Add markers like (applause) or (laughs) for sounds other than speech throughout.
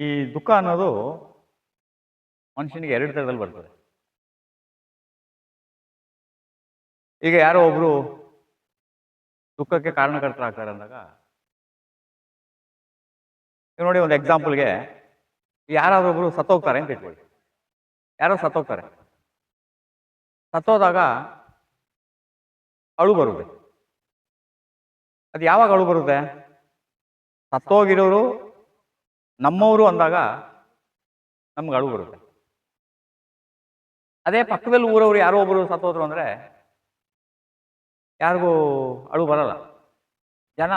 ಈ ದುಃಖ ಅನ್ನೋದು ಮನುಷ್ಯನಿಗೆ ಎರಡು ಥರದಲ್ಲಿ ಬರ್ತದೆ. ಈಗ ಯಾರೋ ಒಬ್ರು ದುಃಖಕ್ಕೆ ಕಾರಣಕರ್ತರಾಗ್ತಾರೆ ಅಂದಾಗ, ಈಗ ನೋಡಿ ಒಂದು ಎಕ್ಸಾಂಪಲ್ಗೆ ಯಾರಾದ್ರೂ ಒಬ್ರು ಸತ್ತೋಗ್ತಾರೆ ಅಂತ ಇಟ್ಕೊಳ್ಳಿ. ಯಾರೋ ಸತ್ತೋಗ್ತಾರೆ. ಸತ್ತೋದಾಗ ಅಳು ಬರುತ್ತೆ. ಅದು ಯಾವಾಗ ಅಳು ಬರುತ್ತೆ? ಸತ್ತೋಗಿರೋರು ನಮ್ಮವರು ಅಂದಾಗ ನಮ್ಗೆ ಅಳು ಬರುತ್ತೆ. ಅದೇ ಪಕ್ಕದಲ್ಲಿ ಊರವ್ರು ಯಾರೋ ಒಬ್ಬರು ಸತ್ತೋದ್ರು ಅಂದ್ರೆ ಯಾರಿಗೂ ಅಳು ಬರಲ್ಲ. ಜನ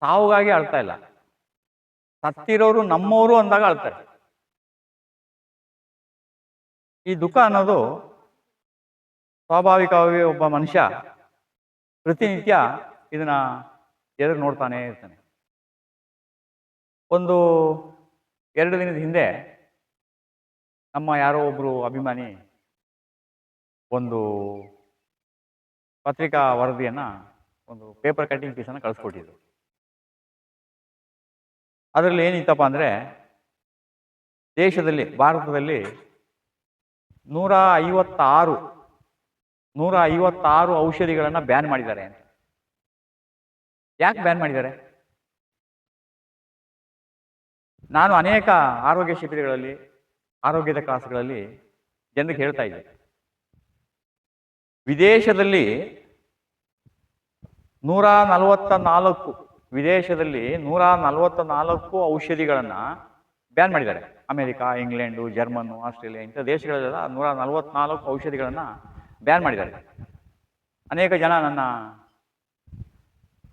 ಸಾವುಗಾಗಿ ಅಳ್ತಾ ಇಲ್ಲ. ಸತ್ತಿರೋರು ನಮ್ಮವರು ಅಂದಾಗ ಅಳ್ತಾರೆ. ಈ ದುಃಖ ಅನ್ನೋದು ಸ್ವಾಭಾವಿಕವಾಗಿ ಒಬ್ಬ ಮನುಷ್ಯ ಪ್ರತಿನಿತ್ಯ ಇದನ್ನ ಎದುರು ನೋಡ್ತಾನೆ ಇರ್ತಾನೆ. ಒಂದು ಎರಡು ದಿನದ ಹಿಂದೆ ನಮ್ಮ ಯಾರೋ ಒಬ್ಬರು ಅಭಿಮಾನಿ ಒಂದು ಪತ್ರಿಕಾ ವರದಿಯನ್ನ, ಒಂದು ಪೇಪರ್ ಕಟ್ಟಿಂಗ್ ಪೀಸನ್ನು ಕಳಿಸ್ಕೊಟ್ಟಿದ್ರು. ಅದರಲ್ಲಿ ಏನಿತ್ತಪ್ಪ ಅಂದ್ರೆ, ದೇಶದಲ್ಲಿ, ಭಾರತದಲ್ಲಿ ನೂರ ಐವತ್ತಾರು ನೂರ ಐವತ್ತಾರು ಔಷಧಿಗಳನ್ನ ಬ್ಯಾನ್ ಮಾಡಿದ್ದಾರೆ ಯಾಕೆ ಬ್ಯಾನ್ ಮಾಡಿದ್ದಾರೆ? ನಾನು ಅನೇಕ ಆರೋಗ್ಯ ಶಿಬಿರಗಳಲ್ಲಿ, ಆರೋಗ್ಯದ ಕ್ಲಾಸ್ಗಳಲ್ಲಿ ಜನರಿಗೆ ಹೇಳ್ತಾ ಇದ್ದೆ. ವಿದೇಶದಲ್ಲಿ ನೂರ ನಲವತ್ತ ನಾಲ್ಕು ವಿದೇಶದಲ್ಲಿ ನೂರ ನಲವತ್ತ ನಾಲ್ಕು ಔಷಧಿಗಳನ್ನ ಬ್ಯಾನ್ ಮಾಡಿದ್ದಾರೆ. ಅಮೆರಿಕ, ಇಂಗ್ಲೆಂಡು ಜರ್ಮನ್ ಆಸ್ಟ್ರೇಲಿಯಾ ಇಂಥ ದೇಶಗಳಲ್ಲೆಲ್ಲ ನೂರ ನಲವತ್ನಾಲ್ಕು ಔಷಧಿಗಳನ್ನ ಬ್ಯಾನ್ ಮಾಡಿದ್ದಾರೆ. ಅನೇಕ ಜನ ನನ್ನ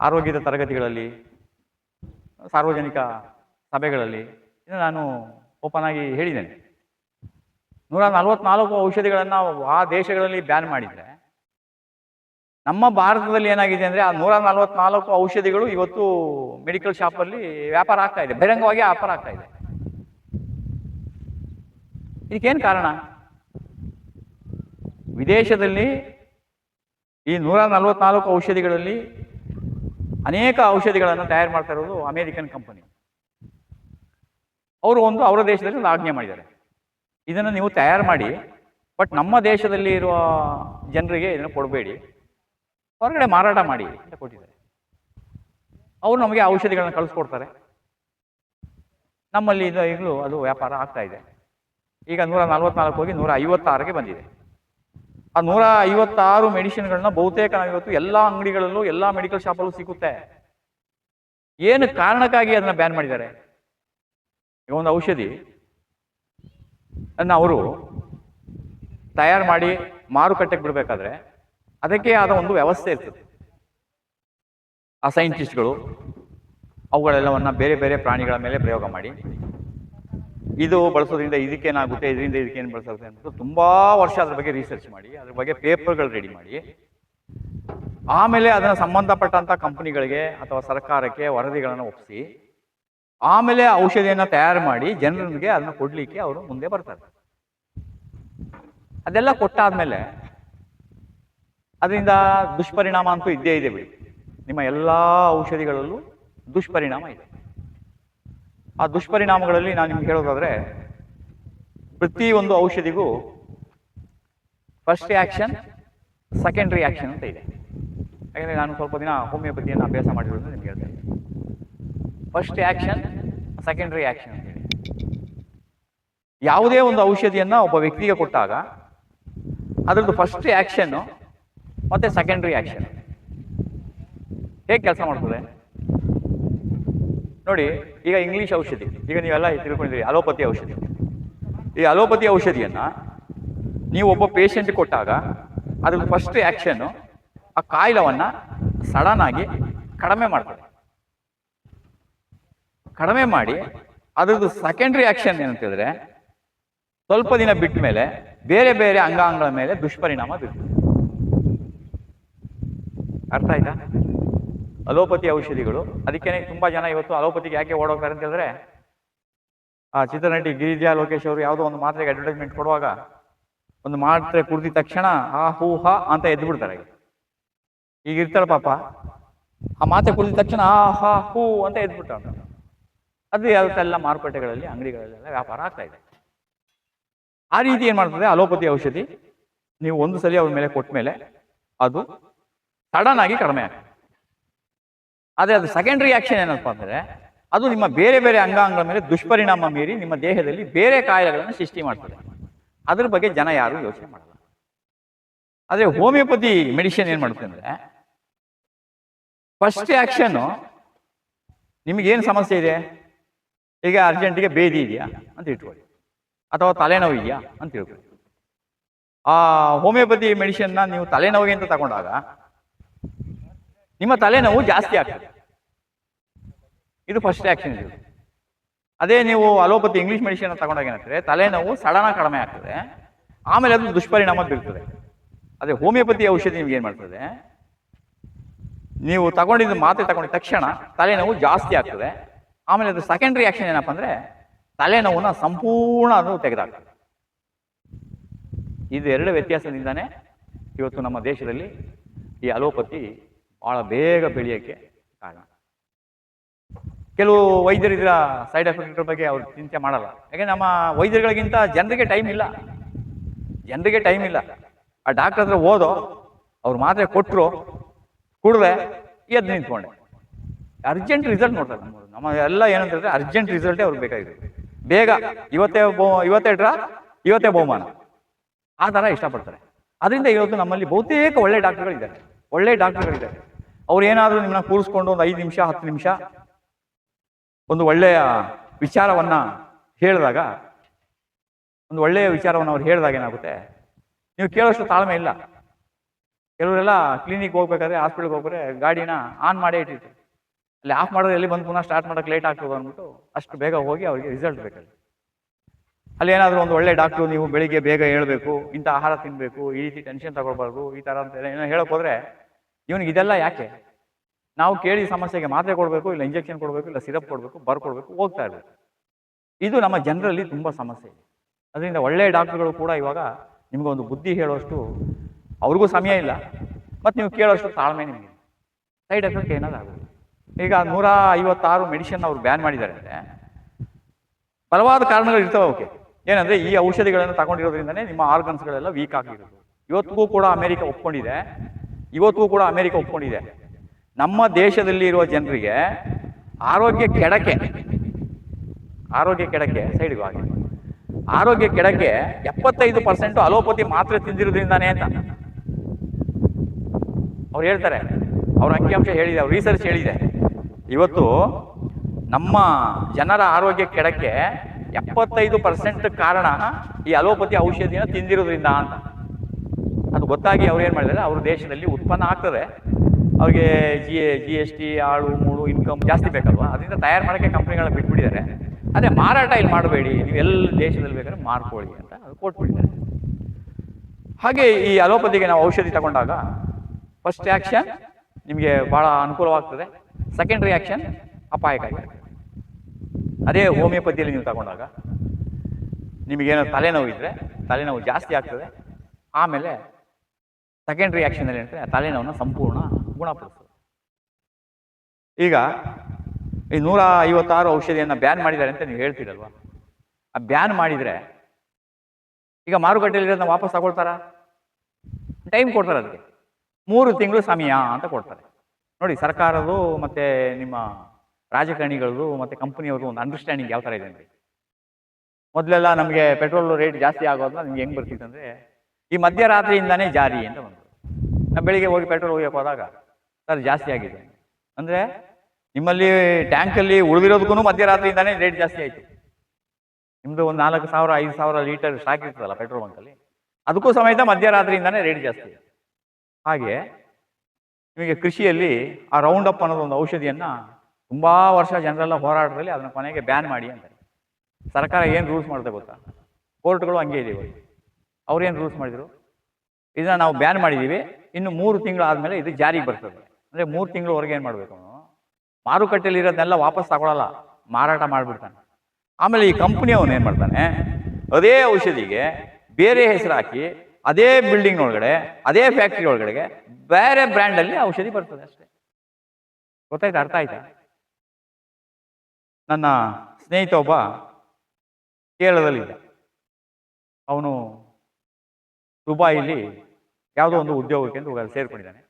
ಆರೋಗ್ಯದ ತರಗತಿಗಳಲ್ಲಿ ಸಾರ್ವಜನಿಕ ಸಭೆಗಳಲ್ಲಿ ನಾನು ಓಪನ್ ಆಗಿ ಹೇಳಿದ್ದೇನೆ. ನೂರ ನಲವತ್ನಾಲ್ಕು ಔಷಧಿಗಳನ್ನು ಆ ದೇಶಗಳಲ್ಲಿ ಬ್ಯಾನ್ ಮಾಡಿದರೆ, ನಮ್ಮ ಭಾರತದಲ್ಲಿ ಏನಾಗಿದೆ ಅಂದ್ರೆ ಆ ನೂರ ನಲವತ್ನಾಲ್ಕು ಔಷಧಿಗಳು ಇವತ್ತು ಮೆಡಿಕಲ್ ಶಾಪಲ್ಲಿ ವ್ಯಾಪಾರ ಆಗ್ತಾ ಇದೆ, ಬಹಿರಂಗವಾಗಿ ವ್ಯಾಪಾರ ಆಗ್ತಾ ಇದೆ. ಇದಕ್ಕೇನು ಕಾರಣ? ವಿದೇಶದಲ್ಲಿ ಈ ನೂರ ನಲವತ್ನಾಲ್ಕು ಔಷಧಿಗಳಲ್ಲಿ ಅನೇಕ ಔಷಧಿಗಳನ್ನು ತಯಾರು ಮಾಡ್ತಾ ಇರೋದು ಅಮೇರಿಕನ್ ಕಂಪನಿ ಅವರು ಒಂದು ಅವರ ದೇಶದಲ್ಲಿ ಒಂದು ಆಜ್ಞೆ ಮಾಡಿದ್ದಾರೆ. ಇದನ್ನು ನೀವು ತಯಾರು ಮಾಡಿ ಬಟ್ ನಮ್ಮ ದೇಶದಲ್ಲಿ ಇರುವ ಜನರಿಗೆ ಇದನ್ನು ಕೊಡಬೇಡಿ. ಹೊರಗಡೆ ಮಾರಾಟ ಮಾಡಿ ಅಂತ ಕೊಟ್ಟಿದ್ದಾರೆ. ಅವರು ನಮಗೆ ಔಷಧಿಗಳನ್ನ ಕಳಿಸ್ಕೊಡ್ತಾರೆ. ನಮ್ಮಲ್ಲಿ ಇದು ಈಗಲೂ ಅದು ವ್ಯಾಪಾರ ಆಗ್ತಾ ಇದೆ. ಈಗ ನೂರ ನಲವತ್ನಾಲ್ಕು ಹೋಗಿ ನೂರ ಐವತ್ತಾರಕ್ಕೆ ಬಂದಿದೆ. ಆ ನೂರ ಐವತ್ತಾರು ಮೆಡಿಸಿನ್ಗಳನ್ನ ಬಹುತೇಕ ನಾವು ಇವತ್ತು ಎಲ್ಲ ಅಂಗಡಿಗಳಲ್ಲೂ ಎಲ್ಲ ಮೆಡಿಕಲ್ ಶಾಪಲ್ಲೂ ಸಿಗುತ್ತೆ. ಏನು ಕಾರಣಕ್ಕಾಗಿ ಅದನ್ನ ಬ್ಯಾನ್ ಮಾಡಿದ್ದಾರೆ? ಒಂದು ಔಷಧಿ. ಅನ್ನ ಅವರು ತಯಾರು ಮಾಡಿ ಮಾರುಕಟ್ಟೆಗೆ ಬಿಡಬೇಕಾದ್ರೆ ಅದಕ್ಕೆ ಆದ ಒಂದು ವ್ಯವಸ್ಥೆ ಇರ್ತದೆ. ಆ ಸೈಂಟಿಸ್ಟ್ಗಳು ಅವುಗಳೆಲ್ಲವನ್ನು ಬೇರೆ ಬೇರೆ ಪ್ರಾಣಿಗಳ ಮೇಲೆ ಪ್ರಯೋಗ ಮಾಡಿ, ಇದು ಬಳಸೋದ್ರಿಂದ ಇದಕ್ಕೇನಾಗುತ್ತೆ, ಇದರಿಂದ ಇದಕ್ಕೇನು ಬಳಸುತ್ತೆ ಅಂತ ತುಂಬಾ ವರ್ಷ ಅದ್ರ ಬಗ್ಗೆ ರಿಸರ್ಚ್ ಮಾಡಿ, ಅದ್ರ ಬಗ್ಗೆ ಪೇಪರ್ಗಳು ರೆಡಿ ಮಾಡಿ, ಆಮೇಲೆ ಅದನ್ನ ಸಂಬಂಧಪಟ್ಟಂತ ಕಂಪನಿಗಳಿಗೆ ಅಥವಾ ಸರ್ಕಾರಕ್ಕೆ ವರದಿಗಳನ್ನು ಒಪ್ಪಿಸಿ ಆಮೇಲೆ ಔಷಧಿಯನ್ನ ತಯಾರು ಮಾಡಿ ಜನರಿಗೆ ಅದನ್ನ ಕೊಡ್ಲಿಕ್ಕೆ ಅವರು ಮುಂದೆ ಬರ್ತಾರೆ. ಅದೆಲ್ಲ ಕೊಟ್ಟಾದ್ಮೇಲೆ ಅದರಿಂದ ದುಷ್ಪರಿಣಾಮ ಅಂತೂ ಇದ್ದೇ ಇದೆ ಬಿಡಿ. ನಿಮ್ಮ ಎಲ್ಲ ಔಷಧಿಗಳಲ್ಲೂ ದುಷ್ಪರಿಣಾಮ ಇದೆ. ಆ ದುಷ್ಪರಿಣಾಮಗಳಲ್ಲಿ ನಾನು ನಿಮ್ಗೆ ಹೇಳೋದಾದ್ರೆ ಪ್ರತಿ ಒಂದು ಔಷಧಿಗೂ ಫಸ್ಟ್ ರಿಯಾಕ್ಷನ್ ಸೆಕೆಂಡ್ ರಿಯಾಕ್ಷನ್ ಅಂತ ಇದೆ. ಯಾಕಂದ್ರೆ ನಾನು ಸ್ವಲ್ಪ ದಿನ ಹೋಮಿಯೋಪತಿಯನ್ನು ಅಭ್ಯಾಸ ಮಾಡಿರೋದು ನಿಮ್ಗೆ ಹೇಳ್ತೇನೆ ಫಸ್ಟ್ ಆಕ್ಷನ್ ಸೆಕೆಂಡ್ರಿ ಹೇಳಿ. ಯಾವುದೇ ಒಂದು ಔಷಧಿಯನ್ನ ಒಬ್ಬ ವ್ಯಕ್ತಿಗೆ ಕೊಟ್ಟಾಗ ಅದರದ್ದು ಫಸ್ಟ್ ಆಕ್ಷನ್ ಮತ್ತೆ ಸೆಕೆಂಡ್ರಿ ಆಕ್ಷನ್ ಹೇಗೆ ಕೆಲಸ ಮಾಡ್ತದೆ? ನೋಡಿ, ಈಗ ಇಂಗ್ಲಿಷ್ ಔಷಧಿ, ಈಗ ನೀವೆಲ್ಲ ತಿಳ್ಕೊಂಡಿದ್ದೀರಿ, ಅಲೋಪತಿ ಔಷಧಿ. ಈ ಅಲೋಪತಿ ಔಷಧಿಯನ್ನ ನೀವು ಒಬ್ಬ ಪೇಷಂಟ್ ಕೊಟ್ಟಾಗ ಅದ್ರದ್ದು ಫಸ್ಟ್ ಆಕ್ಷನ್ ಆ ಕಾಯಿಲವನ್ನು ಸಡನ್ ಆಗಿ ಕಡಿಮೆ ಮಾಡ್ತದೆ. ಕಡಿಮೆ ಮಾಡಿ, ಅದ್ರದ್ದು ಸೆಕೆಂಡ್ರಿ ಆಕ್ಷನ್ ಹೇಳಿದ್ರೆ ಸ್ವಲ್ಪ ದಿನ ಬಿಟ್ಟ ಮೇಲೆ ಬೇರೆ ಬೇರೆ ಅಂಗಾಂಗಗಳ ಮೇಲೆ ದುಷ್ಪರಿಣಾಮ ಬೀರ್ತದೆ. ಅರ್ಥ ಆಯ್ತಾ? ಅಲೋಪತಿ ಔಷಧಿಗಳು ಅದಕ್ಕೆ ತುಂಬಾ ಜನ ಇವತ್ತು ಅಲೋಪತಿಗೆ ಯಾಕೆ ಓಡೋಗ್ತಾರೆ ಅಂತ ಹೇಳಿದ್ರೆ, ಆ ಚಿತ್ರನಟಿ ಗಿರಿಜಾ ಲೋಕೇಶ್ ಅವರು ಯಾವುದೋ ಒಂದು ಮಾತ್ರೆಗೆ ಅಡ್ವರ್ಟೈಸ್ಮೆಂಟ್ ಕೊಡುವಾಗ ಒಂದು ಮಾತ್ರೆ ಕುಡಿದ ತಕ್ಷಣ, ಆ ಹೂ, ಹಾ ಅಂತ ಎದ್ದು ಬಿಡ್ತಾರೆ ಈಗ ಇರ್ತಾಳೆ ಪಾಪ. ಆ ಮಾತ್ರೆ ಕುಡಿದ ತಕ್ಷಣ, ಆ, ಹಾ, ಹೂ ಅಂತ ಎದ್ಬಿಟ್ಟ. ಅದು ಯಾವತ್ತೆಲ್ಲ ಮಾರುಕಟ್ಟೆಗಳಲ್ಲಿ ಅಂಗಡಿಗಳಲ್ಲೆಲ್ಲ ವ್ಯಾಪಾರ ಆಗ್ತಾ ಇದೆ. ಆ ರೀತಿ ಏನು ಮಾಡ್ತದೆ? ಅಲೋಪತಿ ಔಷಧಿ. ನೀವು ಒಂದು ಸಲ ಅವ್ರ ಮೇಲೆ ಕೊಟ್ಟ ಮೇಲೆ ಅದು ಸಡನ್ ಆಗಿ ಕಡಿಮೆ ಆಗ್ತದೆ ಆದರೆ ಅದು ಸೆಕೆಂಡ್ ರಿಯಾಕ್ಷನ್ ಏನಪ್ಪ ಅಂದರೆ, ಅದು ನಿಮ್ಮ ಬೇರೆ ಬೇರೆ ಅಂಗಾಂಗಗಳ ಮೇಲೆ ದುಷ್ಪರಿಣಾಮ ಮೀರಿ ನಿಮ್ಮ ದೇಹದಲ್ಲಿ ಬೇರೆ ಕಾಯಿಲೆಗಳನ್ನು ಸೃಷ್ಟಿ ಮಾಡ್ತದೆ. ಅದ್ರ ಬಗ್ಗೆ ಜನ ಯಾರು ಯೋಚನೆ ಮಾಡಲ್ಲ. ಆದರೆ ಹೋಮಿಯೋಪತಿ ಮೆಡಿಸಿನ್ ಏನು ಮಾಡುತ್ತೆ ಅಂದರೆ ಫಸ್ಟ್ ಆ್ಯಕ್ಷನ್ನು ನಿಮಗೇನು ಸಮಸ್ಯೆ ಇದೆ? ಈಗ ಅರ್ಜೆಂಟಿಗೆ ಬೇದಿ ಇದೆಯಾ ಅಂತ ಇಟ್ಕೊಳ್ಳಿ. ಅಥವಾ ತಲೆನೋವು ಇದೆಯಾ ಅಂತ ತಿಳ್ಕೊಳ್ಳಿ. ಆ ಹೋಮಿಯೋಪತಿ ಮೆಡಿಷನ್ನ ನೀವು ತಲೆನೋವಿಗೆ ಅಂತ ತಗೊಂಡಾಗ ನಿಮ್ಮ ತಲೆನೋವು ಜಾಸ್ತಿ ಆಗ್ತದೆ. ಇದು ಫಸ್ಟ್ ಆ್ಯಕ್ಷನ್ ಇದು. ಅದೇ ನೀವು ಅಲೋಪತಿ ಇಂಗ್ಲಿಷ್ ಮೆಡಿಸಿನ್ ತಗೊಂಡಾಗ ಏನಾಗ್ತದೆ? ತಲೆನೋವು ಸಡನ ಕಡಿಮೆ ಆಗ್ತದೆ. ಆಮೇಲೆ ಅದು ದುಷ್ಪರಿಣಾಮ ಬೀರ್ತದೆ ಅದೇ ಹೋಮಿಯೋಪತಿ ಔಷಧಿ ನಿಮ್ಗೆ ಏನು ಮಾಡ್ತದೆ? ನೀವು ತಗೊಂಡಿದ್ದು ಮಾತ್ರೆ ತಗೊಂಡಿದ್ದ ತಕ್ಷಣ ತಲೆನೋವು ಜಾಸ್ತಿ ಆಗ್ತದೆ. ಆಮೇಲೆ ಅದು ಸೆಕೆಂಡ್ ರಿಯಾಕ್ಷನ್ ಏನಪ್ಪ ಅಂದ್ರೆ ತಲೆನೋವನ್ನ ಸಂಪೂರ್ಣ ಅದು ತೆಗೆದಾಗ ಇದು ಎರಡು ವ್ಯತ್ಯಾಸದಿಂದಾನೇ ಇವತ್ತು ನಮ್ಮ ದೇಶದಲ್ಲಿ ಈ ಅಲೋಪತಿ ಬಹಳ ಬೇಗ ಬೆಳೆಯೋಕ್ಕೆ ಕಾರಣ. ಕೆಲವು ವೈದ್ಯರಿದ್ರ ಸೈಡ್ ಎಫೆಕ್ಟ್ ಬಗ್ಗೆ ಅವ್ರು ಚಿಂತೆ ಮಾಡಲ್ಲ. ಯಾಕೆ ನಮ್ಮ ವೈದ್ಯರುಗಳಿಗಿಂತ ಜನರಿಗೆ ಟೈಮ್ ಇಲ್ಲ. ಜನರಿಗೆ ಟೈಮ್ ಇಲ್ಲ. ಆ ಡಾಕ್ಟರ್ ಹತ್ರ ಓದೋ, ಅವ್ರು ಮಾತ್ರೆ ಕೊಟ್ಟರು ಕುಡ್ದೆ ಎದ್ದು ನಿಂತ್ಕೊಂಡೆ. ಅರ್ಜೆಂಟ್ ರಿಸಲ್ಟ್ ನೋಡ್ತಾರೆ ನಮ್ಮ ಎಲ್ಲ ಏನಂತ ಹೇಳಿದ್ರೆ ಅರ್ಜೆಂಟ್ ರಿಸಲ್ಟೇ ಅವ್ರಿಗೆ ಬೇಕಾಗಿದೆ. ಬೇಗ ಇವತ್ತೇ ಬೋ ಇವತ್ತೇ ಡ್ರಾ ಇವತ್ತೇ ಬಹುಮಾನ. ಆ ಥರ ಇಷ್ಟಪಡ್ತಾರೆ. ಅದರಿಂದ ಇವತ್ತು ನಮ್ಮಲ್ಲಿ ಬಹುತೇಕ ಒಳ್ಳೆ ಡಾಕ್ಟರ್ಗಳಿದ್ದಾರೆ ಒಳ್ಳೆ ಡಾಕ್ಟರ್ಗಳಿದ್ದಾರೆ ಅವ್ರು ಏನಾದರೂ ನಿಮ್ಮನ್ನ ಕೂರಿಸ್ಕೊಂಡು ಒಂದು ಐದು ನಿಮಿಷ, ಹತ್ತು ನಿಮಿಷ ಒಂದು ಒಳ್ಳೆಯ ವಿಚಾರವನ್ನ ಹೇಳಿದಾಗ, ಒಂದು ಒಳ್ಳೆಯ ವಿಚಾರವನ್ನು ಅವ್ರು ಹೇಳಿದಾಗ ಏನಾಗುತ್ತೆ? ನೀವು ಕೇಳೋಷ್ಟು ತಾಳ್ಮೆ ಇಲ್ಲ. ಕೆಲವರೆಲ್ಲ ಕ್ಲಿನಿಕ್ ಹೋಗ್ಬೇಕಾದ್ರೆ ಹಾಸ್ಪಿಟ್ಲ್ಗೆ ಹೋಗ್ಬೇಕಾದ್ರೆ ಗಾಡಿನ ಆನ್ ಮಾಡೇ ಇಟ್ಟಿರ್ತಾರೆ. ಅಲ್ಲಿ ಆಫ್ ಮಾಡಿದ್ರೆ ಎಲ್ಲಿ ಬಂದು ಪುನಃ ಸ್ಟಾರ್ಟ್ ಮಾಡೋಕೆ ಲೇಟ್ ಆಗ್ತದೆ ಅಂದ್ಬಿಟ್ಟು ಅಷ್ಟು ಬೇಗ ಹೋಗಿ ಅವರಿಗೆ ರಿಸಲ್ಟ್ ಬೇಕಲ್ಲಿ ಅಲ್ಲಿ ಏನಾದರೂ ಒಂದು ಒಳ್ಳೆ ಡಾಕ್ಟ್ರು ನೀವು ಬೆಳಿಗ್ಗೆ ಬೇಗ ಹೇಳಬೇಕು ಇಂಥ ಆಹಾರ ತಿನ್ನಬೇಕು ಈ ರೀತಿ ಟೆನ್ಷನ್ ತಗೊಳ್ಬಾರ್ದು ಈ ಥರ ಅಂತ ಏನೋ ಹೇಳೋಕೆ ಹೋದ್ರೆ ಇವನಿಗೆ ಇದೆಲ್ಲ ಯಾಕೆ? ನಾವು ಕೇಳಿ ಸಮಸ್ಯೆಗೆ ಮಾತ್ರೆ ಕೊಡಬೇಕು ಇಲ್ಲ ಇಂಜೆಕ್ಷನ್ ಕೊಡಬೇಕು ಇಲ್ಲ ಸಿರಪ್ ಕೊಡಬೇಕು ಬರ್ಕೊಡ್ಬೇಕು ಹೋಗ್ತಾ ಇರಬೇಕು. ಇದು ನಮ್ಮ ಜನರಲ್ಲಿ ತುಂಬ ಸಮಸ್ಯೆ. ಇದೆ ಅದರಿಂದ ಒಳ್ಳೆಯ ಡಾಕ್ಟ್ರುಗಳು ಕೂಡ ಇವಾಗ ನಿಮ್ಗೆ ಒಂದು ಬುದ್ಧಿ ಹೇಳೋಷ್ಟು ಅವ್ರಿಗೂ ಸಮಯ ಇಲ್ಲ. ಮತ್ತು ನೀವು ಕೇಳೋಷ್ಟು ತಾಳ್ಮೆ ನಿಮಗೆ. ಸೈಡ್ ಎಫೆಕ್ಟ್ ಏನಾದ್ರು ಆಗುತ್ತೆ. ಈಗ ನೂರ ಐವತ್ತಾರು ಮೆಡಿಸಿನ್ ಅವ್ರು ಬ್ಯಾನ್ ಮಾಡಿದ್ದಾರೆ ಅಂದರೆ ಬಲವಾದ ಕಾರಣಗಳು ಇರ್ತವೆ ಅವಕ್ಕೆ ಏನಂದ್ರೆ ಈ ಔಷಧಿಗಳನ್ನು ತಗೊಂಡಿರೋದ್ರಿಂದನೇ ನಿಮ್ಮ ಆರ್ಗನ್ಸ್ಗಳೆಲ್ಲ ವೀಕ್ ಆಗಿರೋದು. ಇವತ್ತಿಗೂ ಕೂಡ ಅಮೆರಿಕ ಒಪ್ಕೊಂಡಿದೆ. ಇವತ್ತಿಗೂ ಕೂಡ ಅಮೆರಿಕ ಒಪ್ಕೊಂಡಿದೆ. ನಮ್ಮ ದೇಶದಲ್ಲಿ ಇರುವ ಜನರಿಗೆ ಆರೋಗ್ಯ ಕೆಡಕೆ ಆರೋಗ್ಯ ಕೆಡಕೆ ಸೈಡ್ಗೆ ಆಗಿ ಆರೋಗ್ಯ ಕೆಡಕೆ ಎಪ್ಪತ್ತೈದು ಪರ್ಸೆಂಟ್ ಅಲೋಪತಿ ಮಾತ್ರೆ ತಿಂದಿರೋದ್ರಿಂದಾನೇ ಅಂತ. ಅವ್ರು ಹೇಳ್ತಾರೆ. ಅವ್ರ ಅಂಕಿಅಂಶ ಹೇಳಿದೆ, ಅವ್ರ ರಿಸರ್ಚ್ ಹೇಳಿದೆ. ಇವತ್ತು ನಮ್ಮ ಜನರ ಆರೋಗ್ಯ ಕೆಡಕ್ಕೆ ಎಪ್ಪತ್ತೈದು ಪರ್ಸೆಂಟ್ ಕಾರಣ ಈ ಅಲೋಪತಿ ಔಷಧಿನ ತಿಂದಿರೋದ್ರಿಂದ ಅಂತ. ಅದು ಗೊತ್ತಾಗಿ ಅವ್ರು ಏನು ಮಾಡಿದ್ದಾರೆ, ಅವ್ರ ದೇಶದಲ್ಲಿ ಉತ್ಪನ್ನ ಆಗ್ತದೆ. ಅವ್ರಿಗೆ ಜಿ ಜಿ ಎಸ್ ಟಿ ಆಳು ಮೂಳು ಇನ್ಕಮ್ ಜಾಸ್ತಿ ಬೇಕಲ್ವಾ? ಅದರಿಂದ ತಯಾರು ಮಾಡೋಕ್ಕೆ ಕಂಪ್ನಿಗಳನ್ನ ಬಿಟ್ಬಿಟ್ಟಿದ್ದಾರೆ. ಅದೇ ಮಾರಾಟ ಇಲ್ಲಿ ಮಾಡಬೇಡಿ, ನೀವು ಎಲ್ಲ ದೇಶದಲ್ಲಿ ಬೇಕಾದ್ರೆ ಮಾರ್ಕೊಳ್ಳಿ ಅಂತ ಅದು ಕೊಟ್ಬಿಟ್ಟಿದ್ದಾರೆ. ಹಾಗೆ ಈ ಅಲೋಪತಿಗೆ ನಾವು ಔಷಧಿ ತಗೊಂಡಾಗ ಫಸ್ಟ್ ಆ್ಯಕ್ಷನ್ ನಿಮಗೆ ಭಾಳ ಅನುಕೂಲವಾಗ್ತದೆ. ಸೆಕೆಂಡ್ ರಿಯಾಕ್ಷನ್ ಅಪಾಯಕಾರಿ. ಅದೇ ಹೋಮಿಯೋಪತಿಯಲ್ಲಿ ನೀವು ತಗೊಂಡಾಗ ನಿಮಗೇನೋ ತಲೆನೋವು ಇದ್ದರೆ ತಲೆನೋವು ಜಾಸ್ತಿ ಆಗ್ತದೆ. ಆಮೇಲೆ ಸೆಕೆಂಡ್ ರಿಯಾಕ್ಷನಲ್ಲಿ ಏನಂದರೆ ತಲೆನೋವನ್ನು ಸಂಪೂರ್ಣ ಗುಣಪಡಿಸ್ತದೆ ಈಗ ಈ ನೂರ ಐವತ್ತಾರು ಔಷಧಿಯನ್ನು ಬ್ಯಾನ್ ಮಾಡಿದ್ದಾರೆ ಅಂತ ನೀವು ಹೇಳ್ತೀರಲ್ವಾ? ಆ ಬ್ಯಾನ್ ಮಾಡಿದರೆ ಈಗ ಮಾರುಕಟ್ಟೆಯಲ್ಲಿ ವಾಪಸ್ ತಗೊಳ್ತಾರಾ? ಟೈಮ್ ಕೊಡ್ತಾರೆ ಅದಕ್ಕೆ. ಮೂರು ತಿಂಗಳು ಸಮಯ ಅಂತ ಕೊಡ್ತಾರೆ. ನೋಡಿ, ಸರ್ಕಾರದ್ದು ಮತ್ತೆ ನಿಮ್ಮ ರಾಜಕಾರಣಿಗಳದ್ದು ಮತ್ತೆ ಕಂಪನಿಯವ್ರದ್ದು ಒಂದು ಅಂಡರ್ಸ್ಟ್ಯಾಂಡಿಂಗ್ ಯಾವ ಥರ ಇದೆ ಅಂದ್ರೆ ಮೊದಲೆಲ್ಲ ನಮಗೆ ಪೆಟ್ರೋಲ್ ರೇಟ್ ಜಾಸ್ತಿ ಆಗೋದನ್ನ ನಿಮ್ಗೆ ಹೆಂಗೆ ಬರ್ತಿತ್ತು ಅಂದರೆ, ಈ ಮಧ್ಯರಾತ್ರಿಯಿಂದಾನೇ ಜಾರಿ ಅಂತ ಬಂತು. ನಾವು ಬೆಳಿಗ್ಗೆ ಹೋಗಿ ಪೆಟ್ರೋಲ್ ಹೋಗಕ್ಕೆ ಹೋದಾಗ ಸರ್ ಜಾಸ್ತಿ ಆಗಿದೆ. ಅಂದರೆ ನಿಮ್ಮಲ್ಲಿ ಟ್ಯಾಂಕಲ್ಲಿ ಉಳಿದಿರೋದಕ್ಕೂ ಮಧ್ಯರಾತ್ರಿಯಿಂದಾನೇ ರೇಟ್ ಜಾಸ್ತಿ ಆಯಿತು. ನಿಮ್ಮದು ಒಂದು ನಾಲ್ಕು ಸಾವಿರ, ಐದು ಸಾವಿರ ಲೀಟರ್ ಸ್ಟಾಕ್ ಇರ್ತದಲ್ಲ ಪೆಟ್ರೋಲ್ ಬಂಕಲ್ಲಿ ಅದಕ್ಕೂ ಸಮೇತ ಮಧ್ಯರಾತ್ರಿಯಿಂದಾನೇ ರೇಟ್ ಜಾಸ್ತಿ ಹಾಗೆ ನಿಮಗೆ ಕೃಷಿಯಲ್ಲಿ ಆ ರೌಂಡ್ ಅಪ್ ಅನ್ನೋದು ಒಂದು ಔಷಧಿಯನ್ನು ತುಂಬ ವರ್ಷ ಜನರೆಲ್ಲ ಹೋರಾಟದಲ್ಲಿ ಅದನ್ನು ಕೊನೆಗೆ ಬ್ಯಾನ್ ಮಾಡಿ ಅಂತಾರೆ ಸರ್ಕಾರ ಏನು ರೂಲ್ಸ್ ಮಾಡಿದೆ ಗೊತ್ತಾ? ಕೋರ್ಟ್ಗಳು ಹಂಗೆ ಇದೆ ಅವ್ರು ಏನು ರೂಲ್ಸ್ ಮಾಡಿದರು? ಇದನ್ನ ನಾವು ಬ್ಯಾನ್ ಮಾಡಿದ್ದೀವಿ ಇನ್ನು ಮೂರು ತಿಂಗಳು ಆದಮೇಲೆ ಇದು ಜಾರಿಗೆ ಬರ್ತದೆ. ಅಂದರೆ ಮೂರು ತಿಂಗಳವರೆಗೆ ಏನು ಮಾಡಬೇಕು ಅವನು? ಮಾರುಕಟ್ಟೆಯಲ್ಲಿ ಇರೋದನ್ನೆಲ್ಲ ವಾಪಸ್ ತಗೊಳ್ಳಲ್ಲ ಮಾರಾಟ ಮಾಡಿಬಿಡ್ತಾನೆ. ಆಮೇಲೆ ಈ ಕಂಪ್ನಿ ಅವನು ಏನು ಮಾಡ್ತಾನೆ? ಅದೇ ಔಷಧಿಗೆ ಬೇರೆ ಹೆಸರು ಹಾಕಿ ಅದೇ ಬಿಲ್ಡಿಂಗ್ ಒಳಗಡೆ ಅದೇ ಫ್ಯಾಕ್ಟ್ರಿ ಒಳಗಡೆಗೆ ಬೇರೆ ಬ್ರ್ಯಾಂಡಲ್ಲಿ ಔಷಧಿ ಬರ್ತದೆ ಅಷ್ಟೇ. ಗೊತ್ತಾಯ್ತಾ, ಅರ್ಥ ಆಯ್ತಾ? ನನ್ನ ಸ್ನೇಹಿತ ಒಬ್ಬ ಕೇರಳದಲ್ಲಿದ್ದ ಅವನು ದುಬಾಯಿಲಿ ಯಾವುದೋ ಒಂದು ಉದ್ಯೋಗಕ್ಕೆ ಅಂತ ಹೋಗಿ ಸೇರ್ಕೊಂಡಿದ್ದಾನೆ.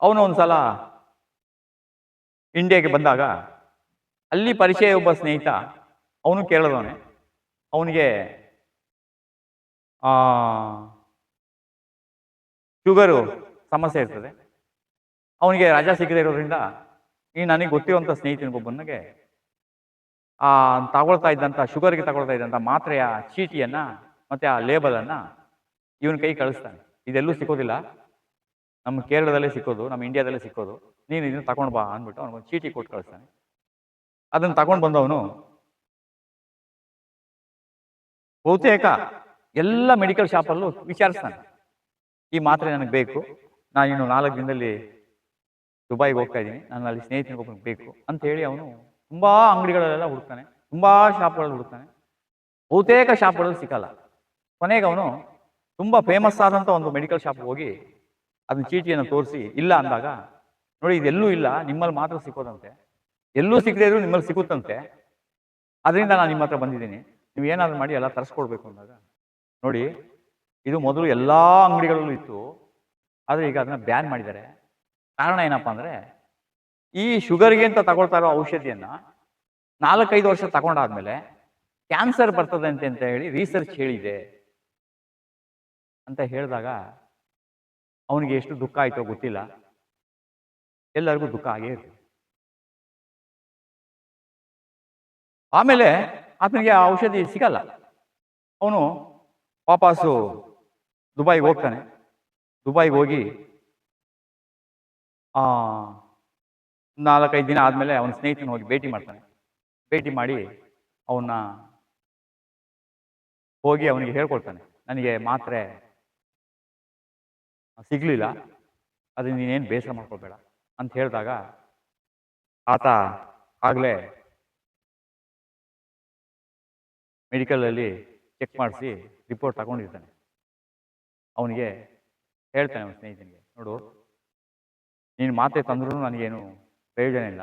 ಅವನು ಒಂದ್ಸಲ ಇಂಡಿಯಾಗೆ ಬಂದಾಗ ಅಲ್ಲಿ ಪರಿಚಯ ಒಬ್ಬ ಸ್ನೇಹಿತ, ಅವನು ಕೇರಳದವನೇ, ಅವನಿಗೆ ಶುಗರು ಸಮಸ್ಯೆ ಇರ್ತದೆ. ಅವನಿಗೆ ರಜಾ ಸಿಗದೆ ಇರೋದ್ರಿಂದ ಈ ನನಗೆ ಗೊತ್ತಿರುವಂಥ ಸ್ನೇಹಿತನಿಗೊಬ್ಬನಿಗೆ ಆ, ತಗೊಳ್ತಾ ಇದ್ದಂಥ ಶುಗರ್ಗೆ ತಗೊಳ್ತಾ ಇದ್ದಂಥ ಮಾತ್ರೆಯ ಚೀಟಿಯನ್ನು ಮತ್ತೆ ಆ ಲೇಬಲನ್ನು ಇವನ ಕೈ ಕಳಿಸ್ತಾನೆ. ಇದೆಲ್ಲೂ ಸಿಕ್ಕೋದಿಲ್ಲ ನಮ್ಮ ಕೇರಳದಲ್ಲೇ ಸಿಕ್ಕೋದು ನಮ್ಮ ಇಂಡಿಯಾದಲ್ಲೇ ಸಿಕ್ಕೋದು ನೀನು ಇದನ್ನು ತಗೊಂಡು ಬಾ ಅಂದ್ಬಿಟ್ಟು ಅವನಿಗೊಂದು ಚೀಟಿ ಕೊಟ್ಟು ಕಳಿಸ್ತಾನೆ. ಅದನ್ನ ತಗೊಂಡು ಬಂದವನು ಬಹುತೇಕ ಎಲ್ಲ ಮೆಡಿಕಲ್ ಶಾಪಲ್ಲೂ ವಿಚಾರಿಸ್ತಾನೆ. ಈ ಮಾತ್ರೆ ನನಗೆ ಬೇಕು. ನಾನು ಇನ್ನು ನಾಲ್ಕು ದಿನದಲ್ಲಿ ದುಬೈಗೆ ಹೋಗ್ತಾ ಇದ್ದೀನಿ. ನಾನು ಅಲ್ಲಿ ಸ್ನೇಹಿತನಿಗೊಬ್ಬನಿಗೆ ಬೇಕು ಅಂತ ಹೇಳಿ ಅವನು ತುಂಬ ಅಂಗಡಿಗಳಲ್ಲೆಲ್ಲ ಹುಡುಕ್ತಾನೆ. ತುಂಬಾ ಶಾಪ್ಗಳಲ್ಲಿ ಹುಡುಕ್ತಾನೆ. ಬಹುತೇಕ ಶಾಪ್ಗಳಲ್ಲಿ ಸಿಕ್ಕಲ್ಲ ಕೊನೆಗೆ ಅವನು ತುಂಬಾ ಫೇಮಸ್ ಆದಂಥ ಒಂದು ಮೆಡಿಕಲ್ ಶಾಪ್ ಹೋಗಿ ಅದನ್ನ ಚೀಟಿಯನ್ನು ತೋರಿಸಿ, ಇಲ್ಲ ಅಂದಾಗ, ನೋಡಿ ಇದೆಲ್ಲೂ ಇಲ್ಲ, ನಿಮ್ಮಲ್ಲಿ ಮಾತ್ರ ಸಿಕ್ಕೋದಂತೆ. ಎಲ್ಲೂ ಸಿಕ್ಕದೇ ಇದ್ರೂ ನಿಮ್ಮಲ್ಲಿ ಸಿಗುತ್ತಂತೆ ಅದರಿಂದ ನಾನು ನಿಮ್ಮ ಹತ್ರ ಬಂದಿದ್ದೀನಿ. ನೀವು ಏನಾದರೂ ಮಾಡಿ ಎಲ್ಲ ತರಿಸ್ಕೊಡ್ಬೇಕು ಅಂದಾಗ. ನೋಡಿ ಇದು ಮೊದಲು ಎಲ್ಲ ಅಂಗಡಿಗಳಲ್ಲೂ ಇತ್ತು. ಆದರೆ ಈಗ ಅದನ್ನ ಬ್ಯಾನ್ ಮಾಡಿದ್ದಾರೆ. ಕಾರಣ ಏನಪ್ಪಾ ಅಂದರೆ ಈ ಶುಗರ್ಗೆ ಅಂತ ತಗೊಳ್ತಾ ಇರೋ ಔಷಧಿಯನ್ನು ನಾಲ್ಕೈದು ವರ್ಷ ತಗೊಂಡಾದ್ಮೇಲೆ ಕ್ಯಾನ್ಸರ್ ಬರ್ತದೆ ಅಂತ ಅಂತ ಹೇಳಿ ರಿಸರ್ಚ್ ಹೇಳಿದೆ. ಅಂತ ಹೇಳಿದಾಗ ಅವನಿಗೆ ಎಷ್ಟು ದುಃಖ ಆಯ್ತೋ ಗೊತ್ತಿಲ್ಲ. ಎಲ್ಲರಿಗೂ ದುಃಖ ಆಗೇ ಇರ್ತದೆ. ಆಮೇಲೆ ಆತನಿಗೆ ಆ ಔಷಧಿ ಸಿಗಲ್ಲ. ಅವನು ವಾಪಸ್ಸು ದುಬೈಗೆ ಹೋಗ್ತಾನೆ. ದುಬೈಗೆ ಹೋಗಿ ನಾಲ್ಕೈದು ದಿನ ಆದಮೇಲೆ ಅವನ ಸ್ನೇಹಿತನ ಹೋಗಿ ಭೇಟಿ ಮಾಡ್ತಾನೆ. ಭೇಟಿ ಮಾಡಿ ಅವನ್ನ ಹೋಗಿ ಅವನಿಗೆ ಹೇಳ್ಕೊಡ್ತಾನೆ. ನನಗೆ ಮಾತ್ರೆ ಸಿಗಲಿಲ್ಲ. ಅದು ನೀನೇನು ಬೇಸರ ಮಾಡ್ಕೊಳ್ಬೇಡ ಅಂತ ಹೇಳಿದಾಗ ಆತ ಆಗಲೇ ಮೆಡಿಕಲಲ್ಲಿ ಚೆಕ್ ಮಾಡಿಸಿ ರಿಪೋರ್ಟ್ ತಗೊಂಡಿರ್ತಾನೆ. ಅವನಿಗೆ ಹೇಳ್ತಾನೆ ಅವನ ಸ್ನೇಹಿತನಿಗೆ ನೋಡು ನೀನು ಮಾತೆ ತಂದ್ರೂ ನನಗೇನು ಪ್ರಯೋಜನ ಇಲ್ಲ.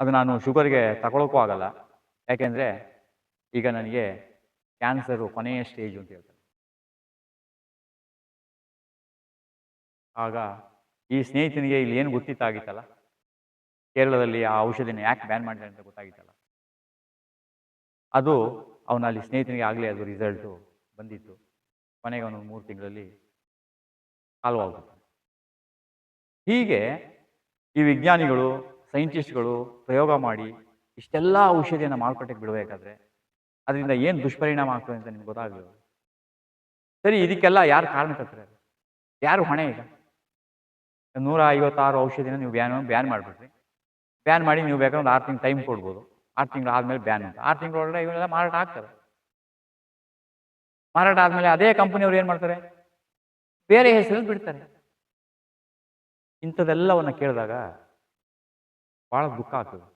ಅದು ನಾನು ಶುಗರ್ಗೆ ತಗೊಳಕ್ಕೂ ಆಗಲ್ಲ. ಯಾಕೆಂದರೆ ಈಗ ನನಗೆ ಕ್ಯಾನ್ಸರು ಕೊನೆಯ ಸ್ಟೇಜ್ ಅಂತ ಹೇಳ್ತಾರೆ. ಆಗ ಈ ಸ್ನೇಹಿತನಿಗೆ ಇಲ್ಲಿ ಏನು ಗೊತ್ತಿತ್ತಾಗಿತ್ತಲ್ಲ? ಕೇರಳದಲ್ಲಿ ಆ ಔಷಧಿನ ಯಾಕೆ ಬ್ಯಾನ್ ಮಾಡಿದ್ದಾರೆ ಅಂತ ಗೊತ್ತಾಗಿತ್ತಲ್ಲ? ಅದು ಅವನ ಅಲ್ಲಿ ಸ್ನೇಹಿತನಿಗೆ ಆಗಲೇ ಅದು ರಿಸಲ್ಟು ಬಂದಿತ್ತು. ಕೊನೆಗೆ ಅವನು ಮೂರು ತಿಂಗಳಲ್ಲಿ ಕಾಲವಾಗ್ಬಿಟ್ಟು ಹೀಗೆ ಈ ವಿಜ್ಞಾನಿಗಳು ಸೈಂಟಿಸ್ಟ್ಗಳು ಪ್ರಯೋಗ ಮಾಡಿ ಇಷ್ಟೆಲ್ಲ ಔಷಧಿಯನ್ನು ಮಾರುಕಟ್ಟೆಗೆ ಬಿಡಬೇಕಾದ್ರೆ ಅದರಿಂದ ಏನು ದುಷ್ಪರಿಣಾಮ ಆಗ್ತದೆ ಅಂತ ನಿಮ್ಗೆ ಗೊತ್ತಾಗಲಿಲ್ಲ. ಸರಿ, ಇದಕ್ಕೆಲ್ಲ ಯಾರು ಕಾರಣಕರ್ತರೆ? ಯಾರು ಹೊಣೆ ಈಗ? ನೂರ ಐವತ್ತಾರು ಔಷಧಿನ ನೀವು ಬ್ಯಾನ್ ಬ್ಯಾನ್ ಮಾಡಿಬಿಟ್ರಿ. ಬ್ಯಾನ್ ಮಾಡಿ ನೀವು ಬೇಕಾದ್ರೆ ಒಂದು ಆರು ತಿಂಗಳು ಟೈಮ್ ಕೊಡ್ಬೋದು. ಆರು ತಿಂಗಳು ಆದಮೇಲೆ ಬ್ಯಾನ್ ಅಂತ. ಆರು ತಿಂಗಳೊಳಗಡೆ ಇವೆಲ್ಲ ಮಾರಾಟ ಆಗ್ತವೆ ಮಾರಾಟ ಆದಮೇಲೆ ಅದೇ ಕಂಪನಿಯವ್ರು ಏನು ಮಾಡ್ತಾರೆ? ಬೇರೆ ಹೆಸರಲ್ಲಿ ಬಿಡ್ತಾರೆ. ಇಂಥದ್ದೆಲ್ಲವನ್ನು ಕೇಳಿದಾಗ ಬಹಳ ದುಃಖ ಆಗ್ತದೆ.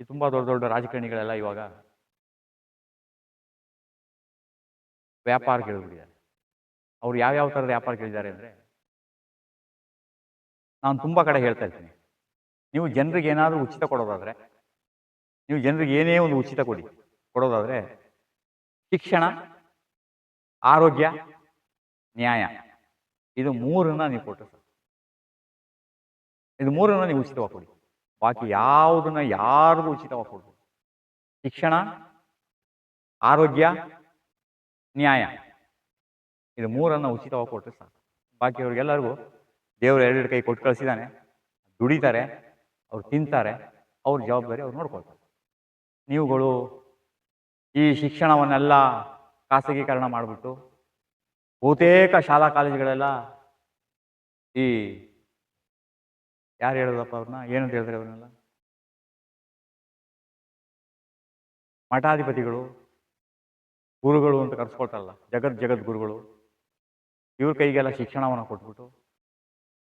ಈ ತುಂಬಾ ದೊಡ್ಡ ದೊಡ್ಡ ರಾಜಕಾರಣಿಗಳೆಲ್ಲ ಇವಾಗ ವ್ಯಾಪಾರ ಕೇಳಿಬಿಟ್ಟಿದ್ದಾರೆ. ಅವ್ರು ಯಾವ್ಯಾವ ಥರದ ವ್ಯಾಪಾರ ಕೇಳಿದ್ದಾರೆ ಅಂದರೆ ನಾನು ತುಂಬ ಕಡೆ ಹೇಳ್ತಾ ಇರ್ತೀನಿ. ನೀವು ಜನರಿಗೆ ಏನಾದರೂ ಉಚಿತ ಕೊಡೋದಾದ್ರೆ ನೀವು ಜನರಿಗೆ ಏನೇ ಒಂದು ಉಚಿತ ಕೊಡಿ, ಕೊಡೋದಾದ್ರೆ ಶಿಕ್ಷಣ, ಆರೋಗ್ಯ, ನ್ಯಾಯ. ಇದು ಮೂರನ್ನ ನೀವು ಕೊಟ್ಟರೆ ಸರ್ ಇದು ಮೂರನ್ನ ನೀವು ಉಚಿತವಾಗಿ ಕೊಡಿ. ಬಾಕಿ ಯಾವುದನ್ನ ಯಾರಿಗೂ ಉಚಿತವಾಗಿ ಕೊಡ್ಬೋದು ಶಿಕ್ಷಣ, ಆರೋಗ್ಯ, ನ್ಯಾಯ. ಇದು ಮೂರನ್ನ ಉಚಿತವಾಗಿ ಕೊಟ್ಟರೆ ಸಾಕು. ಅವ್ರಿಗೆಲ್ಲರಿಗೂ ದೇವರು ಎರಡೆರಡು ಕೈ ಕೊಟ್ಟು ಕಳಿಸಿದ್ದಾನೆ. ದುಡಿತಾರೆ, ಅವ್ರು ತಿಂತಾರೆ, ಅವ್ರ ಜವಾಬ್ದಾರಿ ಅವ್ರು ನೋಡ್ಕೊಳ್ತಾರೆ. ನೀವುಗಳು ಈ ಶಿಕ್ಷಣವನ್ನೆಲ್ಲ ಖಾಸಗೀಕರಣ ಮಾಡಿಬಿಟ್ಟು ಬಹುತೇಕ ಶಾಲಾ ಕಾಲೇಜುಗಳೆಲ್ಲ ಈ ಯಾರು ಹೇಳೋದಪ್ಪ ಅವ್ರನ್ನ? ಏನಂತ ಹೇಳಿದ್ರೆ ಅವ್ರನ್ನೆಲ್ಲ? ಮಠಾಧಿಪತಿಗಳು, ಗುರುಗಳು ಅಂತ ಕರೆಸ್ಕೊಳ್ತಾರಲ್ಲ ಜಗತ್ ಜಗದ್ ಗುರುಗಳು, ಇವ್ರ ಕೈಗೆಲ್ಲ ಶಿಕ್ಷಣವನ್ನು ಕೊಟ್ಬಿಟ್ಟು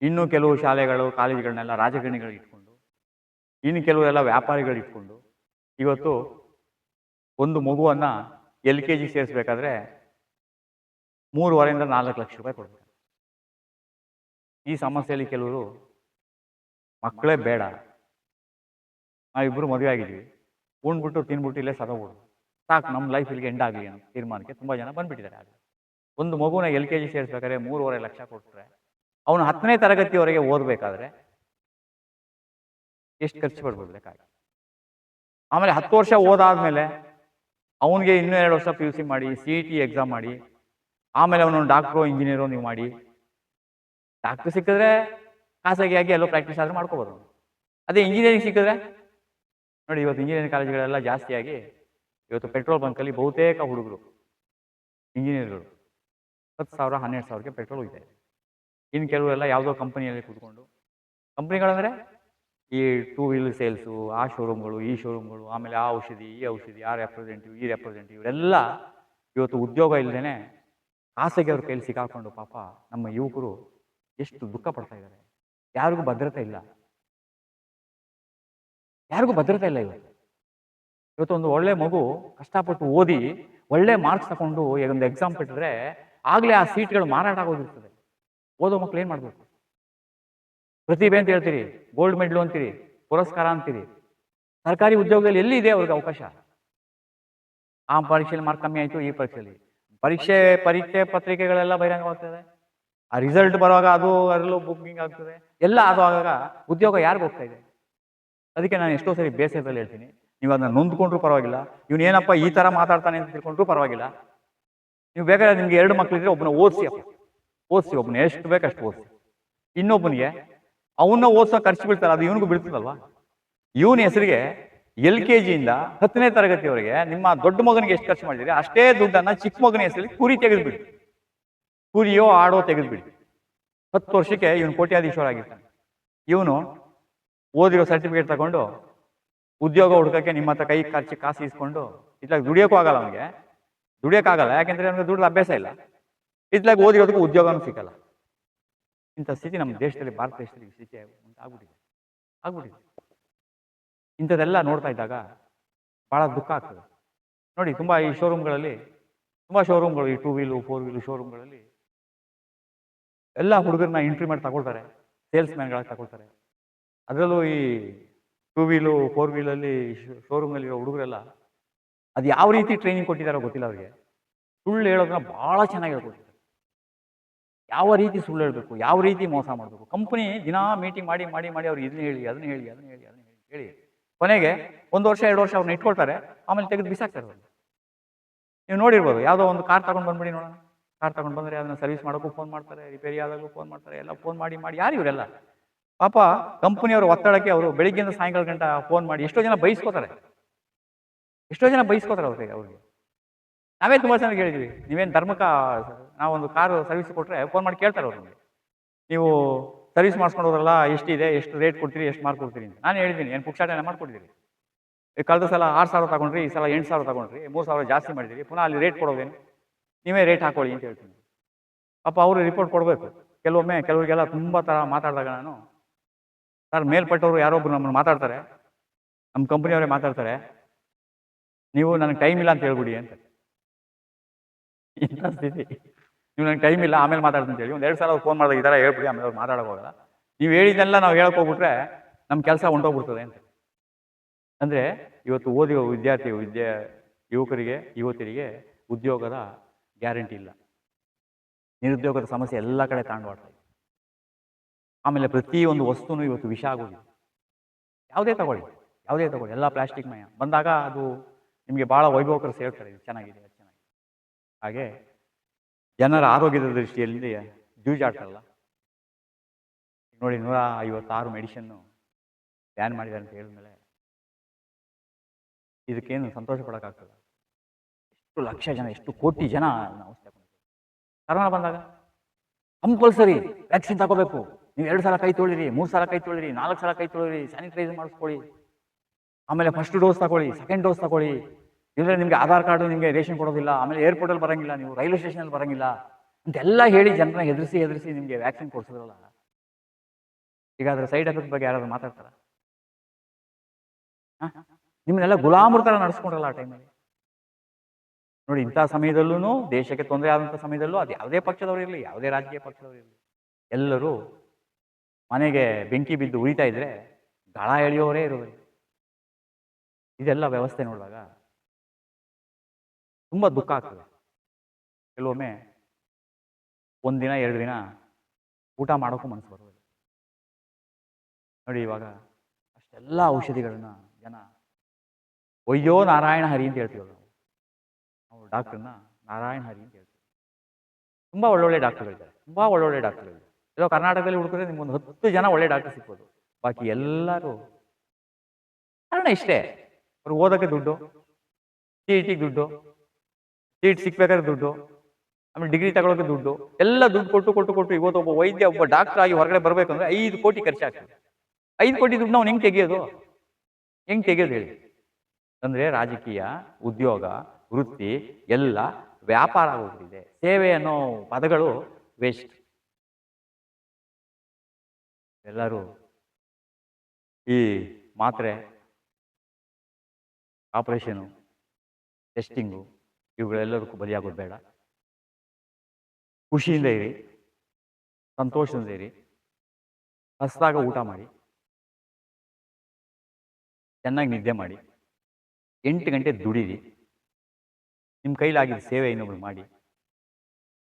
ಇನ್ನು ಕೆಲವು ಶಾಲೆಗಳು, ಕಾಲೇಜುಗಳನ್ನೆಲ್ಲ ರಾಜಕಾರಣಿಗಳು ಇಟ್ಕೊಂಡು, ಇನ್ನು ಕೆಲವರೆಲ್ಲ ವ್ಯಾಪಾರಿಗಳು ಇಟ್ಕೊಂಡು ಇವತ್ತು ಒಂದು ಮಗುವನ್ನ ಎಲ್ ಕೆ ಜಿ ಸೇರಿಸ್ಬೇಕಾದ್ರೆ ಮೂರುವರೆಯಿಂದ ನಾಲ್ಕು ಲಕ್ಷ ರೂಪಾಯಿ ಕೊಡ್ತಾರೆ ಈ ಸಮಸ್ಯೆಯಲ್ಲಿ ಕೆಲವರು ಮಕ್ಕಳೇ ಬೇಡ. ನಾವಿಬ್ಬರು ಮದುವೆ ಆಗಿದ್ದೀವಿ ಉಂಡ್ಬಿಟ್ಟು ತಿನ್ಬಿಟ್ಟು ಇಲ್ಲೇ ಸತ್ತೋಗ್ಬಿಡು ಸಾಕು ನಮ್ಮ ಲೈಫ್ ಇಲ್ಲಿಗೆ ಎಂಡ್ ಆಗಲಿ ಅನ್ನೋ ತೀರ್ಮಾನಕ್ಕೆ ತುಂಬ ಜನ ಬಂದ್ಬಿಟ್ಟಿದ್ದಾರೆ ಆಗ. ಒಂದು ಮಗುನ ಎಲ್ ಕೆ ಜಿ ಸೇರಿಸ್ಬೇಕಾದ್ರೆ ಮೂರುವರೆ ಲಕ್ಷ ಕೊಟ್ಟರೆ ಅವನು ಹತ್ತನೇ ತರಗತಿವರೆಗೆ ಓದಬೇಕಾದ್ರೆ ಎಷ್ಟು ಖರ್ಚು ಪಡ್ಬೋದು ಲೆಕ್ಕ ಆಮೇಲೆ ಹತ್ತು ವರ್ಷ ಓದಾದ್ಮೇಲೆ ಅವನಿಗೆ ಇನ್ನೂ ಎರಡು ವರ್ಷ ಪಿ ಯು ಸಿ ಮಾಡಿ ಸಿ ಇ ಟಿ ಎಕ್ಸಾಮ್ ಮಾಡಿ, ಆಮೇಲೆ ಅವನು ಡಾಕ್ಟ್ರು ಇಂಜಿನಿಯರು ನೀವು ಮಾಡಿ. ಡಾಕ್ಟ್ರು ಸಿಕ್ಕಿದ್ರೆ ಖಾಸಗಿಯಾಗಿ ಎಲ್ಲೋ ಪ್ರಾಕ್ಟೀಸ್ ಆದರೆ ಮಾಡ್ಕೋಬೋದು. ಅದೇ ಇಂಜಿನಿಯರಿಂಗ್ ಸಿಕ್ಕಿದ್ರೆ, ನೋಡಿ ಇವತ್ತು ಇಂಜಿನಿಯರಿಂಗ್ ಕಾಲೇಜುಗಳೆಲ್ಲ ಜಾಸ್ತಿಯಾಗಿ ಇವತ್ತು ಪೆಟ್ರೋಲ್ ಬಂಕಲ್ಲಿ ಬಹುತೇಕ ಹುಡುಗರು ಇಂಜಿನಿಯರ್ಗಳು ಹತ್ತು ಸಾವಿರ, ಹನ್ನೆರಡು ಸಾವಿರಕ್ಕೆ ಪೆಟ್ರೋಲ್ ಹೋಗಿದೆ. ಇನ್ನು ಕೆಲವರೆಲ್ಲ ಯಾವುದೋ ಕಂಪನಿಯಲ್ಲಿ ಕೂತ್ಕೊಂಡು ಕಂಪ್ನಿಗಳಂದರೆ ಈ ಟೂ ವೀಲರ್ ಸೇಲ್ಸು ಆ ಶೋರೂಮ್ಗಳು ಈ ಶೋರೂಮ್ಗಳು ಆಮೇಲೆ ಆ ಔಷಧಿ, ಈ ಔಷಧಿ, ಆ ರೆಪ್ರೆಸೆಂಟಿವ್ ಈ ರೆಪ್ರೆಸೆಂಟಿವ್ ಇವರೆಲ್ಲ ಇವತ್ತು ಉದ್ಯೋಗ ಇಲ್ಲದೇ ಖಾಸಗಿ ಅವ್ರ ಕೈಲಿ ಸಿಕ್ಕಾಕೊಂಡು ಪಾಪ ನಮ್ಮ ಯುವಕರು ಎಷ್ಟು ದುಃಖ ಪಡ್ತಾ ಇದ್ದಾರೆ. ಯಾರಿಗೂ ಭದ್ರತೆ ಇಲ್ಲ. ಯಾರಿಗೂ ಭದ್ರತೆ ಇಲ್ಲ ಇವತ್ತು. ಇವತ್ತು ಒಂದು ಒಳ್ಳೆ ಮಗು ಕಷ್ಟಪಟ್ಟು ಓದಿ ಒಳ್ಳೆ ಮಾರ್ಕ್ಸ್ ತಗೊಂಡು ಒಂದು ಎಕ್ಸಾಮ್ ಕಟ್ಟಿದ್ರೆ ಆಗ್ಲೇ ಆ ಸೀಟ್ಗಳು ಮಾರಾಟ ಆಗೋದಿರ್ತದೆ ಓದೋ ಮಕ್ಳು ಏನು ಮಾಡ್ಬೇಕು? ಪ್ರತಿಭೆ ಅಂತ ಹೇಳ್ತೀರಿ ಗೋಲ್ಡ್ ಮೆಡ್ಲು ಅಂತೀರಿ, ಪುರಸ್ಕಾರ ಅಂತೀರಿ. ಸರ್ಕಾರಿ ಉದ್ಯೋಗದಲ್ಲಿ ಎಲ್ಲಿ ಇದೆ ಅವ್ರಿಗೆ ಅವಕಾಶ? ಆ ಪರೀಕ್ಷೆಯಲ್ಲಿ ಮಾರ್ಕ್ ಕಮ್ಮಿ ಆಯ್ತು, ಈ ಪರೀಕ್ಷೆಯಲ್ಲಿ ಪರೀಕ್ಷೆ ಪರೀಕ್ಷೆ ಪತ್ರಿಕೆಗಳೆಲ್ಲ ಬಹಿರಂಗವಾಗ್ತದೆ. ಆ ರಿಸಲ್ಟ್ ಬರುವಾಗ ಅದು, ಅದರಲ್ಲೂ ಬುಕ್ಕಿಂಗ್ ಆಗ್ತದೆ. ಎಲ್ಲ ಅದು ಆಗಾಗ ಉದ್ಯೋಗ ಯಾರಿಗೆ ಹೋಗ್ತಾ ಇದೆ? ಅದಕ್ಕೆ ನಾನು ಎಷ್ಟೋ ಸರಿ ಬೇಸರದಲ್ಲಿ ಹೇಳ್ತೀನಿ. ನೀವು ಅದನ್ನ ನೊಂದ್ಕೊಂಡ್ರು ಪರವಾಗಿಲ್ಲ. ಏನಪ್ಪ ಈ ತರ ಮಾತಾಡ್ತಾನೆ ಅಂತ ತಿಳ್ಕೊಂಡ್ರು ಪರವಾಗಿಲ್ಲ. ನೀವು ಬೇಕಾದ್ರೆ ನಿಮ್ಗೆ ಎರಡು ಮಕ್ಳಿದ್ರೆ ಒಬ್ಬನ ಓದಿಸಿ ಅಪ್ಪ. ಓದಿಸಿ ಒಬ್ಬನ ಎಷ್ಟು ಬೇಕಷ್ಟು ಓದಿಸಿ. ಇನ್ನೊಬ್ಬನಿಗೆ ಅವನ್ನ ಓದ್ಸೋ ಖರ್ಚು ಬೀಳ್ತಾರೆ ಅದು ಇವನಿಗೂ ಬೀಳ್ತದಲ್ವಾ? ಇವನ ಹೆಸರಿಗೆ ಎಲ್ ಕೆ ಜಿಯಿಂದ ಹತ್ತನೇ ತರಗತಿವರೆಗೆ ನಿಮ್ಮ ದೊಡ್ಡ ಮಗನಿಗೆ ಎಷ್ಟು ಖರ್ಚು ಮಾಡಿದಿರಿ? ಅಷ್ಟೇ ದುಡ್ಡನ್ನ ಚಿಕ್ಕ ಮಗನ ಹೆಸರಲ್ಲಿ ಕುರಿ ತೆಗೆದ್ಬಿಡಿ. ಕುರಿಯೋ ಆಡೋ ತೆಗೆದ್ಬಿಡಿ. ಹತ್ತು ವರ್ಷಕ್ಕೆ ಇವನು ಕೋಟ್ಯಾಧೀಶ್ವರ ಆಗಿರ್ತಾನೆ ಇವನು ಓದಿರೋ ಸರ್ಟಿಫಿಕೇಟ್ ತಗೊಂಡು ಉದ್ಯೋಗ ಹುಡುಕಕ್ಕೆ ನಿಮ್ಮ ಹತ್ರ ಕೈ ಖರ್ಚು ಕಾಸು ಇಸ್ಕೊಂಡು ಇದ್ಲಾಗ ದುಡಿಯೋಕ್ಕೂ ಆಗಲ್ಲ ಅವನಿಗೆ. ದುಡಿಯೋಕ್ಕಾಗಲ್ಲ, ಯಾಕೆಂದ್ರೆ ಅವನಿಗೆ ದುಡ್ಡು ಅಭ್ಯಾಸ ಇಲ್ಲ. ಇದ್ಲಾಗ ಓದಿರೋದಕ್ಕೂ ಉದ್ಯೋಗನೂ ಸಿಗಲ್ಲ. ಇಂಥ ಸ್ಥಿತಿ ನಮ್ಮ ದೇಶದಲ್ಲಿ ಭಾರತ ದೇಶದಲ್ಲಿ ಸ್ಥಿತಿ ಆಗ್ಬಿಟ್ಟಿದೆ. ಆಗ್ಬಿಟ್ಟಿದೆ. ಇಂಥದ್ದೆಲ್ಲ ನೋಡ್ತಾ ಇದ್ದಾಗ ಭಾಳ ದುಃಖ ಆಗ್ತದೆ. ನೋಡಿ ತುಂಬ ಈ ಶೋರೂಮ್ಗಳಲ್ಲಿ ತುಂಬ ಶೋರೂಮ್ಗಳು ಈ ಟೂ ವೀಲು ಫೋರ್ ವೀಲು ಶೋರೂಮ್ಗಳಲ್ಲಿ ಎಲ್ಲ ಹುಡುಗರನ್ನ ಎಂಟ್ರಿ ಮಾಡಿ ತಗೊಳ್ತಾರೆ ಸೇಲ್ಸ್ ಮ್ಯಾನ್ಗಳಾಗಿ ತಗೊಳ್ತಾರೆ. ಅದರಲ್ಲೂ ಈ ಟೂ ವೀಲು ಫೋರ್ ವೀಲಲ್ಲಿ ಶೋರೂಮಲ್ಲಿರೋ ಹುಡುಗರೆಲ್ಲ ಅದು ಯಾವ ರೀತಿ ಟ್ರೈನಿಂಗ್ ಕೊಟ್ಟಿದ್ದಾರೋ ಗೊತ್ತಿಲ್ಲ ಅವರಿಗೆ. ಸುಳ್ಳು ಹೇಳೋದನ್ನ ಭಾಳ ಚೆನ್ನಾಗಿ ಹೇಳ್ಕೊಟ್ಟಿದ್ದಾರೆ ಯಾವ ರೀತಿ ಸುಳ್ಳು ಹೇಳಬೇಕು ಯಾವ ರೀತಿ ಮೋಸ ಮಾಡಬೇಕು? ಕಂಪನಿ ದಿನಾ ಮೀಟಿಂಗ್ ಮಾಡಿ ಮಾಡಿ ಮಾಡಿ ಅವ್ರು ಇದನ್ನ ಹೇಳಿ ಅದನ್ನ ಹೇಳಿ ಅದನ್ನ ಹೇಳಿ ಅದನ್ನ ಹೇಳಿ ಹೇಳಿ. ಕೊನೆಗೆ ಒಂದು ವರ್ಷ, ಎರಡು ವರ್ಷ ಅವ್ರನ್ನ ಇಟ್ಕೊಳ್ತಾರೆ, ಆಮೇಲೆ ತೆಗೆದು ಬಿಸಾಕ್ತಾರೆ ನೀವು ನೋಡಿರ್ಬೋದು, ಯಾವುದೋ ಒಂದು ಕಾರ್ ತಗೊಂಡು ಬಂದ್ಬಿಡಿ ನೋಡೋಣ. ಕಾರ್ ತಗೊಂಡು ಬಂದರೆ ಅದನ್ನ ಸರ್ವಿಸ್ ಮಾಡೋಕ್ಕೂ ಫೋನ್ ಮಾಡ್ತಾರೆ ರಿಪೇರಿ ಆದಾಗಲೂ ಫೋನ್ ಮಾಡ್ತಾರೆ, ಎಲ್ಲ ಫೋನ್ ಮಾಡಿ ಮಾಡಿ, ಯಾರು ಇವರೆಲ್ಲ? ಪಾಪ ಕಂಪ್ನಿಯವರು ಒತ್ತಡಕ್ಕೆ ಅವರು ಬೆಳಿಗ್ಗೆಯಿಂದ ಸಾಯಂಕಾಲ ಗಂಟ ಫೋನ್ ಮಾಡಿ ಎಷ್ಟೋ ಜನ ಬೈಸ್ಕೋತಾರೆ. ಎಷ್ಟೋ ಜನ ಬೈಸ್ಕೋತಾರೆ ಅವ್ರಿಗೆ ಅವ್ರಿಗೆ. ನಾವೇ ತುಂಬ ಚೆನ್ನಾಗಿ ಹೇಳಿದ್ವಿ, ನೀವೇನು ಧರ್ಮಕ್ಕ ನಾವೊಂದು ಕಾರು ಸರ್ವಿಸ್ ಕೊಟ್ಟರೆ ಫೋನ್ ಮಾಡಿ ಕೇಳ್ತಾರೆ ಅವ್ರು ನೀವು ಸರ್ವಿಸ್ ಮಾಡಿಸ್ಕೊಂಡು ಹೋದ್ರಲ್ಲ ಎಷ್ಟಿದೆ, ಎಷ್ಟು ರೇಟ್ ಕೊಡ್ತೀರಿ, ಎಷ್ಟು ಮಾರ್ಕ್ ಕೊಡ್ತೀರಿ ಅಂತ. ನಾನು ಹೇಳಿದ್ದೀನಿ ಏನು ಪುಕ್ಷಾಟನೆ ಮಾಡ್ಕೊಡ್ತೀರಿ ಕಳೆದ ಸಲ ಆರು ಸಾವಿರ ತಗೊಂಡ್ರಿ, ಈ ಸಲ ಎಂಟು ಸಾವಿರ ತಗೊಂಡ್ರಿ, ಮೂರು ಸಾವಿರ ಜಾಸ್ತಿ ಮಾಡಿದಿರಿ, ಪುನಃ ಅಲ್ಲಿ ರೇಟ್ ಕೊಡೋದೇನು? ನೀವೇ ರೇಟ್ ಹಾಕೊಳ್ಳಿ ಅಂತ ಹೇಳ್ತೀನಿ. ಪಾಪ ಅವರು ರಿಪೋರ್ಟ್ ಕೊಡಬೇಕು. ಕೆಲವೊಮ್ಮೆ ಕೆಲವರಿಗೆಲ್ಲ ತುಂಬ ಥರ ಮಾತಾಡಿದಾಗ ನಾನು, ಸರ್, ಮೇಲ್ಪಟ್ಟವರು ಯಾರೊಬ್ರು ನಮ್ಮನ್ನು ಮಾತಾಡ್ತಾರೆ. ನಮ್ಮ ಕಂಪ್ನಿಯವರೇ ಮಾತಾಡ್ತಾರೆ. ನೀವು ನನಗೆ ಟೈಮ್ ಇಲ್ಲ ಅಂತ ಹೇಳ್ಬಿಡಿ ಅಂತ. (laughs) ಇಂಥ ಸ್ಥಿತಿ. ನೀವು ನನಗೆ ಟೈಮ್ ಇಲ್ಲ, ಆಮೇಲೆ ಮಾತಾಡ್ತೀನಿ ಹೇಳಿ. ಒಂದು ಎರಡು ಸಲ ಫೋನ್ ಮಾಡಿದಾಗ ಈ ಥರ ಹೇಳ್ಬಿಡಿ, ಆಮೇಲೆ ಅವ್ರು ಮಾತಾಡೋಕೆ ಹೋಗಲ್ಲ. ನೀವು ಹೇಳಿದ್ದೆಲ್ಲ ನಾವು ಹೇಳಕ್ಕೆ ಹೋಗ್ಬಿಟ್ರೆ ನಮ್ಮ ಕೆಲಸ ಹೊಂಟೋಗ್ಬಿಡ್ತದೆ ಅಂತ. ಅಂದರೆ ಇವತ್ತು ಓದಿರೋ ವಿದ್ಯಾರ್ಥಿ, ವಿದ್ಯಾ, ಯುವಕರಿಗೆ ಯುವತಿಯರಿಗೆ ಉದ್ಯೋಗದ ಗ್ಯಾರಂಟಿ ಇಲ್ಲ. ನಿರುದ್ಯೋಗದ ಸಮಸ್ಯೆ ಎಲ್ಲ ಕಡೆ ತಾಂಡವಾಡ್ತಾ ಇದೆ. ಆಮೇಲೆ ಪ್ರತಿಯೊಂದು ವಸ್ತುನೂ ಇವತ್ತು ವಿಷ ಆಗೋದಿಲ್ಲ ಯಾವುದೇ ತಗೊಳ್ಳಿ ಯಾವುದೇ ತಗೊಳ್ಳಿ, ಎಲ್ಲ ಪ್ಲಾಸ್ಟಿಕ್ ಮಯ. ಬಂದಾಗ ಅದು ನಿಮಗೆ ಭಾಳ ವೈಭವಕರ ಸೇರ್ತಾರೆ ಚೆನ್ನಾಗಿದೆ ಚೆನ್ನಾಗಿದೆ. ಹಾಗೆ ಜನರ ಆರೋಗ್ಯದ ದೃಷ್ಟಿಯಲ್ಲಿ ಈಗ ನೋಡಿ ನೂರ ಐವತ್ತಾರು ಮೆಡಿಷನ್ನು ಬ್ಯಾನ್ ಮಾಡಿದ್ದಾರೆ ಅಂತ ಹೇಳಿದ್ಮೇಲೆ ಇದಕ್ಕೇನು ಸಂತೋಷ ಪಡೋಕ್ಕಾಗ್ತದೆ ಎಷ್ಟು ಲಕ್ಷ ಜನ, ಎಷ್ಟು ಕೋಟಿ ಜನ ಅವಸ್ಥೆ. ಕರೋನಾ ಬಂದಾಗ ಕಂಪಲ್ಸರಿ ವ್ಯಾಕ್ಸಿನ್ ತಗೋಬೇಕು ನೀವು ಎರಡು ಸಲ ಕೈ ತೊಳಿರಿ ಮೂರು ಸಲ ಕೈ ತೊಳಿರಿ ನಾಲ್ಕು ಸಲ ಕೈ ತೊಳಿರಿ ಸ್ಯಾನಿಟೈಸ್ ಮಾಡಿಸ್ಕೊಳ್ಳಿ. ಆಮೇಲೆ ಫಸ್ಟ್ ಡೋಸ್ ತಗೊಳ್ಳಿ ಸೆಕೆಂಡ್ ಡೋಸ್ ತಗೊಳ್ಳಿ ಇಲ್ಲದ್ರೆ ನಿಮಗೆ ಆಧಾರ್ ಕಾರ್ಡು ನಿಮಗೆ ರೇಷನ್ ಕೊಡೋದಿಲ್ಲ, ಆಮೇಲೆ ಏರ್ಪೋರ್ಟಲ್ಲಿ ಬರಂಗಿಲ್ಲ ನೀವು, ರೈಲ್ವೆ ಸ್ಟೇಷನಲ್ಲಿ ಬರಂಗಿಲ್ಲ, ಅಂತೆಲ್ಲ ಹೇಳಿ ಜನರನ್ನ ಹೆದರಿಸಿ ಹೆದರಿಸಿ ನಿಮಗೆ ವ್ಯಾಕ್ಸಿನ್ ಕೊಡಿಸಿದ್ರಲ್ಲ. ಈಗ ಅದರ ಸೈಡ್ ಎಫೆಕ್ಟ್ ಬಗ್ಗೆ ಯಾರಾದ್ರು ಮಾತಾಡ್ತಾರ? ನಿಮ್ಮನ್ನೆಲ್ಲ ಗುಲಾಮರ ಥರ ನಡೆಸ್ಕೊಂಡ್ರಲ್ಲ ಆ ಟೈಮಲ್ಲಿ ನೋಡಿ, ಇಂಥ ಸಮಯದಲ್ಲೂ ದೇಶಕ್ಕೆ ತೊಂದರೆ ಆದಂಥ ಸಮಯದಲ್ಲೂ ಅದು ಯಾವುದೇ ಪಕ್ಷದವರು ಇರಲಿ, ಯಾವುದೇ ರಾಜಕೀಯ ಪಕ್ಷದವರು ಇರಲಿ, ಎಲ್ಲರೂ ಮನೆಗೆ ಬೆಂಕಿ ಬಿದ್ದು ಉರಿತಾ ಇದ್ರೆ ಗಾಳ ಎಳೆಯೋರೇ ಇರೋದು ಇದೆಲ್ಲ ವ್ಯವಸ್ಥೆ ನೋಡಿದಾಗ ತುಂಬ ದುಃಖ ಆಗ್ತದೆ. ಕೆಲವೊಮ್ಮೆ ಒಂದಿನ ಎರಡು ದಿನ ಊಟ ಮಾಡೋಕ್ಕೂ ಮನಸ್ಸು ಬರೋದಿಲ್ಲ. ನೋಡಿ ಇವಾಗ ಅಷ್ಟೆಲ್ಲ ಔಷಧಿಗಳನ್ನ ಜನ ಅಯ್ಯೋ ನಾರಾಯಣ ಹರಿ ಅಂತ ಹೇಳ್ತೀವಿ ನಾವು ನಾವು ಡಾಕ್ಟ್ರನ್ನ ನಾರಾಯಣ ಹರಿ ಅಂತ ಹೇಳ್ತೀವಿ. ತುಂಬ ಒಳ್ಳೊಳ್ಳೆ ಡಾಕ್ಟರ್ಗಳಿದ್ದಾರೆ. ತುಂಬ ಒಳ್ಳೊಳ್ಳೆ ಡಾಕ್ಟರ್ಗಳಿದ್ದಾರೆ. ಇರೋ ಕರ್ನಾಟಕದಲ್ಲಿ ಹುಡುಕಿದ್ರೆ ನಿಮ್ಗೊಂದು ಹತ್ತು ಜನ ಒಳ್ಳೆ ಡಾಕ್ಟರ್ ಸಿಗ್ಬೋದು. ಬಾಕಿ ಎಲ್ಲರೂ ಕಾರಣ ಇಷ್ಟೇ. ಅವ್ರು ಓದೋಕ್ಕೆ ದುಡ್ಡು ಸಿ ಇ ಟಿಗೆ ದುಡ್ಡು ಸೀಟ್ ಸಿಕ್ಬೇಕಾದ್ರೆ ದುಡ್ಡು, ಆಮೇಲೆ ಡಿಗ್ರಿ ತಗೊಳ್ಳೋಕೆ ದುಡ್ಡು, ಎಲ್ಲ ದುಡ್ಡು ಕೊಟ್ಟು ಕೊಟ್ಟು ಕೊಟ್ಟು ಇವತ್ತು ಒಬ್ಬ ವೈದ್ಯ, ಒಬ್ಬ ಡಾಕ್ಟರ್ ಆಗಿ ಹೊರಗಡೆ ಬರ್ಬೇಕಂದ್ರೆ ಐದು ಕೋಟಿ ಖರ್ಚಾಗ್ತದೆ. ಐದು ಕೋಟಿ ದುಡ್ಡು ನಾವು ಹೆಂಗೆ ತೆಗಿಯೋದು? ಹೆಂಗ್ ತೆಗಿಯೋದು ಹೇಳಿ? ಅಂದ್ರೆ ರಾಜಕೀಯ, ಉದ್ಯೋಗ, ವೃತ್ತಿ ಎಲ್ಲ ವ್ಯಾಪಾರ ಹೋಗ್ತಿದೆ ಸೇವೆ ಅನ್ನೋ ಪದಗಳು ವೇಸ್ಟ್ ಎಲ್ಲರೂ ಈ ಮಾತ್ರೆ ಆಪರೇಷನು ಟೆಸ್ಟಿಂಗು ಇವುಗಳೆಲ್ಲದಕ್ಕೂ ಬಲಿಯಾಗೋದು ಬೇಡ. ಖುಷಿಯಿಂದ ಇರಿ. ಸಂತೋಷದಿಂದ ಇರಿ. ಹಸ್ದಾಗ ಊಟ ಮಾಡಿ. ಚೆನ್ನಾಗಿ ನಿದ್ದೆ ಮಾಡಿ. ಎಂಟು ಗಂಟೆ ದುಡೀರಿ. ನಿಮ್ಮ ಕೈಲಾಗಿದ್ದ ಸೇವೆ ಇನ್ನೊಬ್ರು ಮಾಡಿ.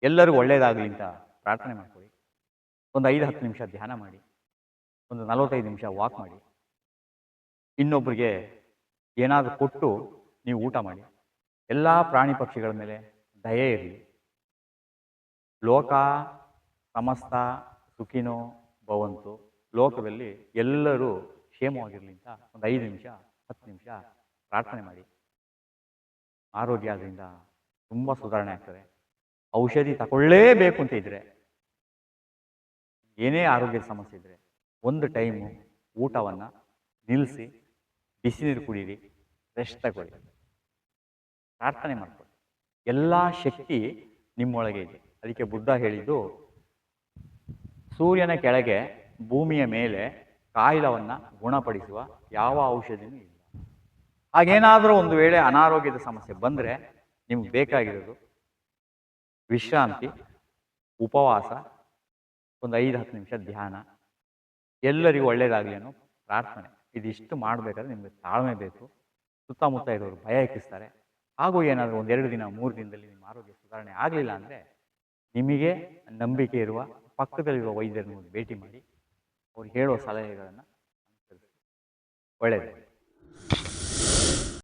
ಎಲ್ಲರಿಗೂ ಒಳ್ಳೆಯದಾಗಲಿ ಅಂತ ಪ್ರಾರ್ಥನೆ ಮಾಡ್ಕೊಳ್ಳಿ. ಒಂದು ಐದು ಹತ್ತು ನಿಮಿಷ ಧ್ಯಾನ ಮಾಡಿ. ಒಂದು ನಲವತ್ತೈದು ನಿಮಿಷ ವಾಕ್ ಮಾಡಿ. ಇನ್ನೊಬ್ರಿಗೆ ಏನಾದರೂ ಕೊಟ್ಟು ನೀವು ಊಟ ಮಾಡಿ. ಎಲ್ಲ ಪ್ರಾಣಿ ಪಕ್ಷಿಗಳ ಮೇಲೆ ದಯೆ ಇರಲಿ. ಲೋಕ, ಸಮಸ್ತ, ಸುಖಿನೋ, ಭವಂತು ಲೋಕದಲ್ಲಿ ಎಲ್ಲರೂ ಕ್ಷೇಮವಾಗಿರಲಿ ಅಂತ ಒಂದು ಐದು ನಿಮಿಷ, ಹತ್ತು ನಿಮಿಷ ಪ್ರಾರ್ಥನೆ ಮಾಡಿ. ಆರೋಗ್ಯ ಅದರಿಂದ ತುಂಬ ಸುಧಾರಣೆ ಆಗ್ತದೆ. ಔಷಧಿ ತಗೊಳ್ಳೇಬೇಕು ಅಂತ ಇದ್ರೆ, ಏನೇ ಆರೋಗ್ಯದ ಸಮಸ್ಯೆ ಇದ್ರೆ ಒಂದು ಟೈಮು ಊಟವನ್ನು ನಿಲ್ಲಿಸಿ ಬಿಸಿ ನೀರು ಕುಡೀರಿ ರೆಸ್ಟ್ ತಗೊಳ್ಳಿ. ಪ್ರಾರ್ಥನೆ ಮಾಡ್ಕೊಳ್ಳಿ. ಎಲ್ಲ ಶಕ್ತಿ ನಿಮ್ಮೊಳಗೆ ಇದೆ. ಅದಕ್ಕೆ ಬುದ್ಧ ಹೇಳಿದ್ದು, ಸೂರ್ಯನ ಕೆಳಗೆ ಭೂಮಿಯ ಮೇಲೆ ಕಾಯಿಲವನ್ನು ಗುಣಪಡಿಸುವ ಯಾವ ಔಷಧಿನೂ ಇಲ್ಲ. ಹಾಗೇನಾದರೂ ಒಂದು ವೇಳೆ ಅನಾರೋಗ್ಯದ ಸಮಸ್ಯೆ ಬಂದರೆ ನಿಮ್ಗೆ ಬೇಕಾಗಿರೋದು ವಿಶ್ರಾಂತಿ, ಉಪವಾಸ, ಒಂದು ಐದು ಹತ್ತು ನಿಮಿಷ ಧ್ಯಾನ. ಎಲ್ಲರಿಗೂ ಒಳ್ಳೇದಾಗಲಿ ಅನ್ನೋ ಪ್ರಾರ್ಥನೆ. ಇದಿಷ್ಟು ಮಾಡಬೇಕಾದ್ರೆ ನಿಮಗೆ ತಾಳ್ಮೆ ಬೇಕು. ಸುತ್ತಮುತ್ತ ಇರೋರು ಭಯ ಎಕ್ಕಿಸ್ತಾರೆ ಹಾಗೂ ಏನಾದರೂ ಒಂದೆರಡು ದಿನ ಮೂರು ದಿನದಲ್ಲಿ ನಿಮ್ಮ ಆರೋಗ್ಯ ಸುಧಾರಣೆ ಆಗಲಿಲ್ಲ ಅಂದರೆ ನಿಮಗೆ ನಂಬಿಕೆ ಇರುವ ಪಕ್ಕದಲ್ಲಿರುವ ವೈದ್ಯರನ್ನು ಭೇಟಿ ಮಾಡಿ ಅವ್ರು ಹೇಳೋ ಸಲಹೆಗಳನ್ನು ಒಳ್ಳೆಯದು